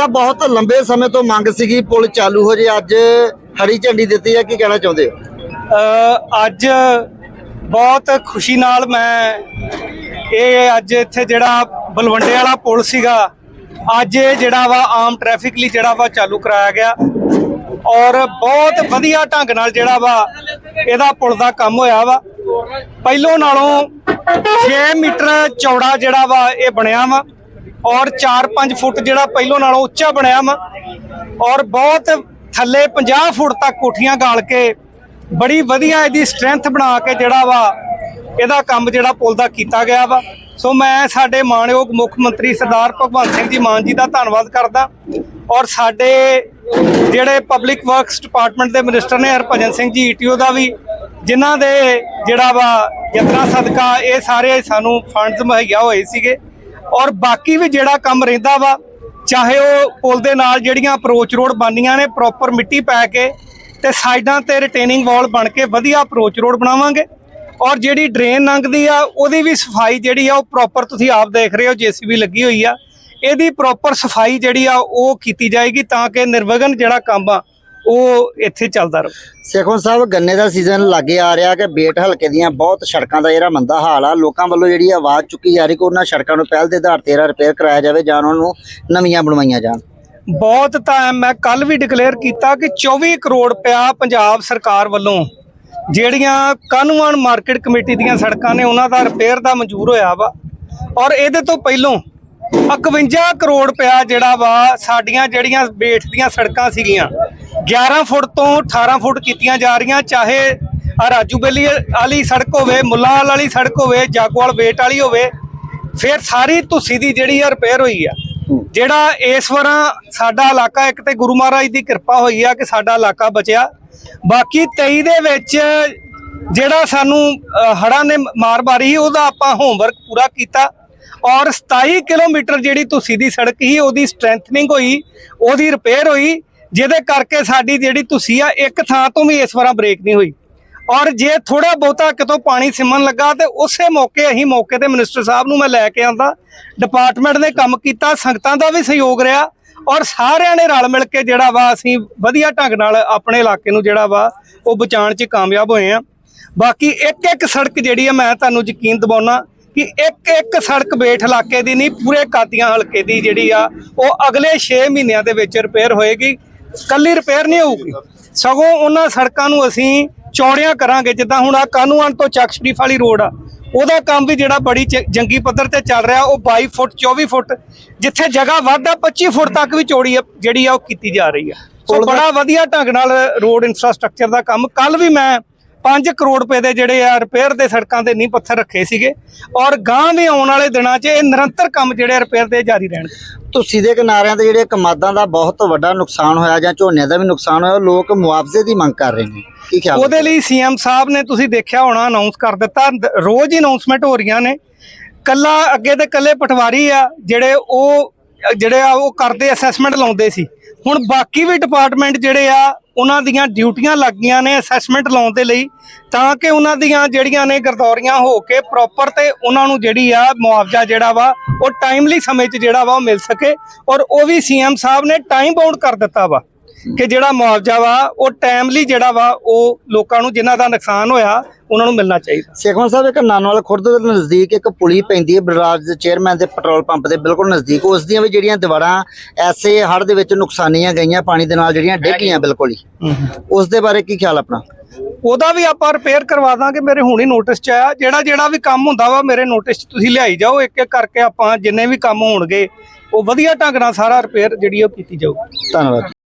ਸਾਹਿਬ ਬਹੁਤ ਲੰਬੇ ਸਮੇਂ ਤੋਂ ਮੰਗ ਸੀਗੀ, ਪੁਲ ਚਾਲੂ ਹੋ ਜੇ, ਅੱਜ ਹਰੀ ਝੰਡੀ ਦਿੱਤੀ ਹੈ, ਕੀ ਕਹਿਣਾ ਚਾਹੁੰਦੇ ਹੋ? ਅੱਜ ਬਹੁਤ ਖੁਸ਼ੀ ਨਾਲ ਮੈਂ ਇਹ ਅੱਜ ਇੱਥੇ ਜਿਹੜਾ ਬਲਵੰਡੇ ਵਾਲਾ ਪੁਲ ਸੀਗਾ, ਅੱਜ ਇਹ ਜਿਹੜਾ ਵਾ ਆਮ ਟ੍ਰੈਫਿਕ ਲਈ ਜਿਹੜਾ ਵਾ ਚਾਲੂ ਕਰਾਇਆ ਗਿਆ ਔਰ ਬਹੁਤ ਵਧੀਆ ਢੰਗ ਨਾਲ ਜਿਹੜਾ ਵਾ ਇਹਦਾ ਪੁਲ ਦਾ ਕੰਮ ਹੋਇਆ ਵਾ। ਪਹਿਲੋਂ ਨਾਲੋਂ 6 ਮੀਟਰ ਚੌੜਾ ਜਿਹੜਾ ਵਾ ਇਹ ਬਣਿਆ ਵਾ। ਔਰ 4-5 ਫੁੱਟ ਜਿਹੜਾ ਪਹਿਲੋਂ ਨਾਲੋਂ ਉੱਚਾ ਬਣਿਆ ਵਾ, ਔਰ ਬਹੁਤ ਥੱਲੇ 50 ਫੁੱਟ ਤੱਕ ਕੋਠੀਆਂ ਗਾਲ ਕੇ ਬੜੀ ਵਧੀਆ ਇਹਦੀ ਸਟਰੈਂਥ ਬਣਾ ਕੇ ਜਿਹੜਾ ਵਾ ਇਹਦਾ ਕੰਮ ਜਿਹੜਾ ਪੁਲ ਦਾ ਕੀਤਾ ਗਿਆ ਵਾ। ਸੋ ਮੈਂ ਸਾਡੇ ਮਾਣਯੋਗ ਮੁੱਖ ਮੰਤਰੀ ਸਰਦਾਰ ਭਗਵੰਤ ਸਿੰਘ ਜੀ ਮਾਨ ਜੀ ਦਾ ਧੰਨਵਾਦ ਕਰਦਾ। ਔਰ ਸਾਡੇ ਜਿਹੜੇ ਪਬਲਿਕ ਵਰਕਸ ਡਿਪਾਰਟਮੈਂਟ ਦੇ ਮਿਨਿਸਟਰ ਨੇ ਹਰਭਜਨ ਸਿੰਘ ਜੀ ਈਟੀਓ ਦਾ ਵੀ, ਜਿਨ੍ਹਾਂ ਦੇ ਜਿਹੜਾ ਵਾ ਯਤਨਾ ਸਦਕਾ ਇਹ ਸਾਰੇ ਸਾਨੂੰ ਫੰਡਸ ਮੁਹੱਈਆ ਹੋਏ ਸੀਗੇ। ਔਰ ਬਾਕੀ ਵੀ ਜਿਹੜਾ ਕੰਮ ਰਹਿੰਦਾ ਵਾ, ਚਾਹੇ ਉਹ ਪੁਲ ਦੇ ਨਾਲ ਜਿਹੜੀਆਂ ਅਪਰੋਚ ਰੋਡ ਬਣਨੀਆਂ ਨੇ ਪ੍ਰੋਪਰ ਮਿੱਟੀ ਪੈ ਕੇ ਤੇ ਸਾਈਡਾਂ ਤੇ ਰਿਟੇਨਿੰਗ ਵਾਲ ਬਣ ਕੇ ਵਧੀਆ ਅਪਰੋਚ ਰੋਡ ਬਣਾਵਾਂਗੇ। ਔਰ ਜਿਹੜੀ ਡਰੇਨ ਲੰਘਦੀ ਆ, ਉਹਦੀ ਵੀ ਸਫ਼ਾਈ ਜਿਹੜੀ ਆ, ਉਹ ਪ੍ਰੋਪਰ ਤੁਸੀਂ ਆਪ ਦੇਖ ਰਹੇ ਹੋ, ਜੀਸੀਬੀ ਲੱਗੀ ਹੋਈ ਆ। ਇਹਦੀ ਪ੍ਰੋਪਰ ਸਫ਼ਾਈ ਜਿਹੜੀ ਆ, ਉਹ ਕੀਤੀ ਜਾਏਗੀ ਤਾਂ ਕਿ ਨਿਰਵਿਘਨ ਜਿਹੜਾ ਕੰਮ ਆ ਉਹ ਇੱਥੇ ਚੱਲਦਾ ਰਹੇ। ਸੇਖੋਂ ਸਾਹਿਬ ਗੰਨੇ ਦਾ ਸੀਜ਼ਨ ਲਾਗੇ ਆ ਰਿਹਾ ਕਿ ਬੇਟ ਹਲਕੇ ਦੀਆਂ ਬਹੁਤ ਸੜਕਾਂ ਦਾ ਜਿਹੜਾ ਮੰਦਾ ਹਾਲ ਆ। ਲੋਕਾਂ ਵੱਲੋਂ ਜਿਹੜੀ ਆਵਾਜ਼ ਚੁੱਕੀ ਜਾ ਰਹੀ ਕਿ ਉਹਨਾਂ ਸੜਕਾਂ ਨੂੰ ਪਹਿਲ ਦੇ ਆਧਾਰ ਤੇ ਰਿਪੇਅਰ ਕਰਾਇਆ ਜਾਵੇ ਜਾਂ ਉਹਨਾਂ ਨੂੰ ਨਵੀਆਂ ਬਣਵਾਈਆਂ ਜਾਣ। ਬਹੁਤ ਤਾਂ ਮੈਂ ਕੱਲ ਵੀ ਡਿਕਲੇਅਰ ਕੀਤਾ ਕਿ 24 ਕਰੋੜ ਪਿਆ ਪੰਜਾਬ ਸਰਕਾਰ ਵੱਲੋਂ। ਜਿਹੜੀਆਂ ਕਾਨੂੰਨ ਮਾਰਕੀਟ ਕਮੇਟੀ ਦੀਆਂ ਸੜਕਾਂ ਨੇ ਉਹਨਾਂ ਦਾ ਰਿਪੇਅਰ ਦਾ ਮਨਜ਼ੂਰ ਹੋਇਆ ਵਾ। ਔਰ ਇਹਦੇ ਤੋਂ ਪਹਿਲੋਂ 51 ਕਰੋੜ ਪਿਆ ਜਿਹੜਾ ਵਾ ਸਾਡੀਆਂ ਜਿਹੜੀਆਂ ਬੇਟ ਦੀਆਂ ਸੜਕਾਂ ਸੀਗੀਆਂ 11 ਫੁੱਟ ਤੋਂ 18 ਫੁੱਟ ਕੀਤੀਆਂ ਜਾ ਰਹੀਆਂ ਚਾਹੇ ਆ ਰਾਜੂ ਬੇਲੀ ਵਾਲੀ ਸੜਕ ਹੋਵੇ ਮੁੱਲਾਂਵਾਲ ਵਾਲੀ ਸੜਕ ਹੋਵੇ ਜਾਗੋਵਾਲ ਵੇਟ ਵਾਲੀ ਹੋਵੇ ਫਿਰ ਸਾਰੀ ਧੁੱਸੀ ਦੀ ਜਿਹੜੀ ਆ ਰਿਪੇਅਰ ਹੋਈ ਆ। ਜਿਹੜਾ ਇਸ ਵਾਰਾਂ ਸਾਡਾ ਇਲਾਕਾ ਇੱਕ ਤੇ ਗੁਰੂ ਮਹਾਰਾਜ ਦੀ ਕਿਰਪਾ ਹੋਈ ਆ ਕਿ ਸਾਡਾ ਇਲਾਕਾ ਬਚਿਆ। ਬਾਕੀ 23 ਦੇ ਵਿੱਚ ਜਿਹੜਾ ਸਾਨੂੰ ਅ, ਹੜ੍ਹਾਂ ਨੇ ਮਾਰ ਮਾਰੀ ਉਹਦਾ ਆਪਾਂ ਹੋਮਵਰਕ ਪੂਰਾ ਕੀਤਾ। ਔਰ 27 ਕਿਲੋਮੀਟਰ ਜਿਹੜੀ ਤੁਸੀਂ ਦੀ ਸੜਕ ਸੀ ਉਹਦੀ ਸਟਰੈਂਥਨਿੰਗ ਹੋਈ ਉਹਦੀ ਰਿਪੇਅਰ ਹੋਈ। ਜਿਹਦੇ ਕਰਕੇ ਸਾਡੀ ਜਿਹੜੀ ਤੁਸੀਂ ਆ, ਇੱਕ ਥਾਂ ਤੋਂ ਵੀ ਇਸ ਵਾਰਾਂ ਬ੍ਰੇਕ ਨਹੀਂ ਹੋਈ। ਔਰ ਜੇ ਥੋੜਾ ਬਹੁਤਾ ਕਿਤੋਂ ਪਾਣੀ ਸਿਮਣ ਲੱਗਾ ਤੇ ਉਸੇ ਮੌਕੇ ਅਸੀਂ ਮੌਕੇ ਤੇ ਮਿਨਿਸਟਰ ਸਾਹਿਬ ਨੂੰ ਮੈਂ ਲੈ ਕੇ ਆਂਦਾ। ਡਿਪਾਰਟਮੈਂਟ ਨੇ ਕੰਮ ਕੀਤਾ, ਸੰਗਤਾਂ ਦਾ ਵੀ ਸਹਿਯੋਗ ਰਿਹਾ। ਔਰ ਸਾਰਿਆਂ ਨੇ ਰਲ ਮਿਲ ਕੇ ਜਿਹੜਾ ਵਾ, ਅਸੀਂ ਵਧੀਆ ਢੰਗ ਨਾਲ ਆਪਣੇ ਇਲਾਕੇ ਨੂੰ ਜਿਹੜਾ ਵਾ, ਉਹ ਬਚਾਉਣ 'ਚ ਕਾਮਯਾਬ ਹੋਏ ਆ। ਬਾਕੀ ਇੱਕ ਇੱਕ ਸੜਕ ਜਿਹੜੀ ਆ, ਮੈਂ ਤੁਹਾਨੂੰ ਯਕੀਨ ਦਿਵਾਉਣਾ ਕਿ ਇੱਕ ਇੱਕ ਸੜਕ ਬੇਠ ਇਲਾਕੇ ਦੀ ਨਹੀਂ, ਪੂਰੇ ਕਾਦੀਆਂ ਹਲਕੇ ਦੀ ਜਿਹੜੀ ਆ, ਉਹ ਅਗਲੇ 6 ਮਹੀਨਿਆਂ ਦੇ ਵਿੱਚ ਰਿਪੇਅਰ ਹੋਏਗੀ। ਕੱਲੀ ਰਿਪੇਅਰ ਨਹੀਂ ਹੋਊਗੀ। ਸਗੋਂ ਉਹਨਾਂ ਸੜਕਾਂ ਨੂੰ ਅਸੀਂ ਚੌੜੀਆਂ ਕਰਾਂਗੇ ਜਿੱਦਾਂ ਹੁਣ ਆ ਕਾਨੂੰਨ ਤੋਂ ਚੱਕ ਸ਼ਰੀਫ ਵਾਲੀ ਰੋਡ ਆ ਉਹਦਾ ਕੰਮ ਵੀ ਜਿਹੜਾ ਬੜੀ ਜੰਗੀ ਪੱਧਰ ਤੇ ਚੱਲ ਰਿਹਾ ਉਹ 22 ਫੁੱਟ 24 ਫੁੱਟ ਜਿੱਥੇ ਜਗ੍ਹਾ ਵੱਧ ਆ 25 ਫੁੱਟ ਤੱਕ ਵੀ ਚੌੜੀ ਜਿਹੜੀ ਆ ਉਹ ਕੀਤੀ ਜਾ ਰਹੀ ਆ। ਸੋ ਬੜਾ ਵਧੀਆ ਢੰਗ ਨਾਲ ਰੋਡ ਇਨਫਰਾਸਟ੍ਰਕਚਰ ਦਾ ਕੰਮ ਕੱਲ ਵੀ ਮੈਂ 5 ਕਰੋੜ ਰੁਪਏ ਦੇ ਜਿਹੜੇ ਆ ਰਿਪੇਅਰ ਦੇ ਸੜਕਾਂ ਦੇ ਨੀਂਹ ਪੱਥਰ ਰੱਖੇ ਸੀਗੇ ਔਰ ਗਾਂ ਵੀ ਆਉਣ ਵਾਲੇ ਦਿਨਾਂ 'ਚ ਇਹ ਨਿਰੰਤਰ ਕੰਮ ਜਿਹੜੇ ਰਿਪੇਅਰ ਦੇ ਜਾਰੀ ਰਹਿਣਗੇ। ਤੁਸੀਂ ਦੇ ਕਿਨਾਰਿਆਂ ਤੇ ਜਿਹੜੇ ਕਮਾਦਾਂ ਦਾ ਬਹੁਤ ਵੱਡਾ ਨੁਕਸਾਨ ਹੋਇਆ ਜਾਂ ਝੋਨੇ ਦਾ ਵੀ ਨੁਕਸਾਨ ਹੋਇਆ ਲੋਕ ਮੁਆਵਜ਼ੇ ਦੀ ਮੰਗ ਕਰ ਰਹੇ ਨੇ। ਕੀ ਖਿਆਲ ਉਹਦੇ ਲਈ ਸੀਐਮ ਸਾਹਿਬ ਨੇ ਤੁਸੀਂ ਦੇਖਿਆ ਹੋਣਾ ਅਨਾਉਂਸ ਕਰ ਦਿੱਤਾ। ਦ- ਰੋਜ਼ ਹੀ ਅਨਾਉਂਸਮੈਂਟ ਹੋ ਰਹੀਆਂ ਨੇ। ਕੱਲਾ ਅੱਗੇ ਦੇ ਕੱਲੇ ਪਟਵਾਰੀ ਆ ਜਿਹੜੇ ਉਹ ਜਿਹੜੇ ਆ ਉਹ ਕਰਦੇ ਅਸੈਸਮੈਂਟ ਲਾਉਂਦੇ ਸੀ। ਹੁਣ ਬਾਕੀ ਵੀ ਡਿਪਾਰਟਮੈਂਟ ਜਿਹੜੇ ਆ, ਉਹਨਾਂ ਦੀਆਂ ਡਿਊਟੀਆਂ ਲੱਗ ਗਈਆਂ ਨੇ ਅਸੈਸਮੈਂਟ ਲਾਉਣ ਦੇ ਲਈ, ਤਾਂ ਕਿ ਉਹਨਾਂ ਦੀਆਂ ਜਿਹੜੀਆਂ ਨੇ ਗਰਦੌਰੀਆਂ ਹੋ ਕੇ ਪ੍ਰੋਪਰ ਤੇ ਉਹਨਾਂ ਨੂੰ ਜਿਹੜੀ ਆ ਮੁਆਵਜ਼ਾ ਜਿਹੜਾ ਵਾ, ਉਹ ਟਾਈਮਲੀ ਸਮੇਂ 'ਚ ਜਿਹੜਾ ਵਾ ਉਹ ਮਿਲ ਸਕੇ, ਔਰ ਉਹ ਵੀ ਸੀਐਮ ਸਾਹਿਬ ਨੇ ਟਾਈਮ ਬਾਉਂਡ ਕਰ ਦਿੱਤਾ ਵਾ। ਕਿ ਜਿਹੜਾ ਮੁਆਵਜ਼ਾ ਵਾ ਉਹ ਟਾਈਮਲੀ ਜਿਹੜਾ ਵਾ ਉਹ ਲੋਕਾਂ ਨੂੰ ਜਿਨ੍ਹਾਂ ਦਾ ਨੁਕਸਾਨ ਹੋਇਆ ਉਹਨਾਂ ਨੂੰ ਮਿਲਣਾ ਚਾਹੀਦਾ। ਸੇਖਵਾਨ ਸਾਹਿਬ ਇੱਕ ਨਾਨੋਵਾਲ ਖੁਰਦ ਦੇ ਨਜ਼ਦੀਕ ਇੱਕ ਪੁਲੀ ਪੈਂਦੀ ਹੈ ਬਲਰਾਜ ਦੇ ਚੇਅਰਮੈਨ ਦੇ ਪੈਟਰੋਲ ਪੰਪ ਦੇ ਬਿਲਕੁਲ ਨਜ਼ਦੀਕ। ਉਸ ਦੀਆਂ ਵੀ ਜਿਹੜੀਆਂ ਦੀਵਾਰਾਂ ਐਸੇ ਹੜ੍ਹ ਦੇ ਵਿੱਚ ਨੁਕਸਾਨੀਆਂ ਗਈਆਂ ਪਾਣੀ ਦੇ ਨਾਲ ਜਿਹੜੀਆਂ ਡਿੱਗ ਗਈਆਂ ਬਿਲਕੁਲ ਹੀ। ਉਸ ਦੇ ਬਾਰੇ ਕੀ ਖਿਆਲ ਆਪਣਾ? ਉਹਦਾ ਵੀ ਆਪਾਂ ਰਿਪੇਅਰ ਕਰਵਾ ਦਾਂਗੇ ਮੇਰੇ ਹੁਣੀ ਨੋਟਿਸ ਚ ਆਇਆ। ਜਿਹੜਾ ਜਿਹੜਾ ਵੀ ਕੰਮ ਹੁੰਦਾ ਵਾ ਮੇਰੇ ਨੋਟਿਸ ਚ ਤੁਸੀਂ ਲਿਆਈ ਜਾਓ। ਇੱਕ ਇੱਕ ਕਰਕੇ ਆਪਾਂ ਜਿੰਨੇ ਵੀ ਕੰਮ ਹੋਣਗੇ ਉਹ ਵਧੀਆ ਢੰਗ ਨਾਲ ਸਾਰਾ ਰਿਪੇਅਰ ਜਿਹੜੀ ਉਹ ਕੀਤੀ ਜਾਊਗੀ। ਧੰਨਵਾਦ।